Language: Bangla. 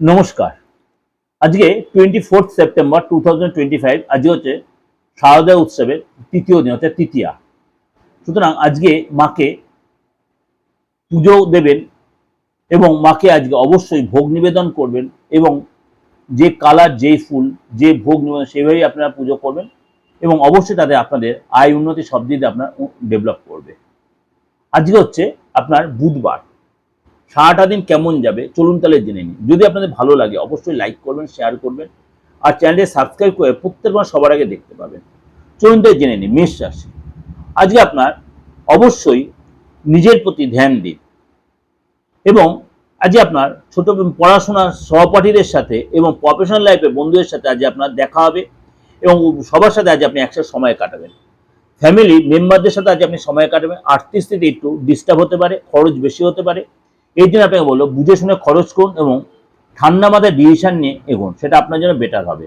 নমস্কার। আজকে twenty fourth September two thousand twenty five আজকে হচ্ছে শারদীয় উৎসবের তৃতীয় দিন, অর্থাৎ তৃতীয়া। সুতরাং আজকে মাকে পুজো দেবেন এবং মাকে আজকে অবশ্যই ভোগ নিবেদন করবেন এবং যে কালার, যে ফুল, যে ভোগ নিবেদন, সেভাবেই আপনারা পুজো করবেন এবং অবশ্যই তাতে আপনাদের আয় উন্নতি সব দিকে আপনার ডেভেলপ করবে। আজকে হচ্ছে আপনার বুধবার। সারাটা দিন কেমন যাবে? চলুন তাহলে জেনে নিন যদি আপনাদের ভালো লাগে, অবশ্যই লাইক করবেন শেয়ার করবেন, আর চ্যানেলটি সাবস্ক্রাইব করে প্রত্যেকবার সবার আগে দেখতে পাবেন। চলুন তাহলে জেনে নিন মেষ রাশি। আজকে আপনার অবশ্যই নিজের প্রতি ধ্যান দিন এবং আজকে আপনার ছোট পড়াশোনার সহপাঠীদের সাথে এবং প্রফেশনাল লাইফে বন্ধুদের সাথে আজ আপনার দেখা হবে এবং সবার সাথে আজ আপনি একসাথে সময় কাটাবেন। ফ্যামিলি মেম্বারদের সাথে আজ আপনি সময় কাটাবেন। আর্থিক স্থিতি একটু ডিস্টার্ব হতে পারে, খরচ বেশি হতে পারে এই জন্য আপনাকে বলব, বুঝে শুনে খরচ করুন এবং ঠান্ডা মাথায় ডিসিশন নিয়ে এগোন, সেটা আপনার জন্য বেটার হবে।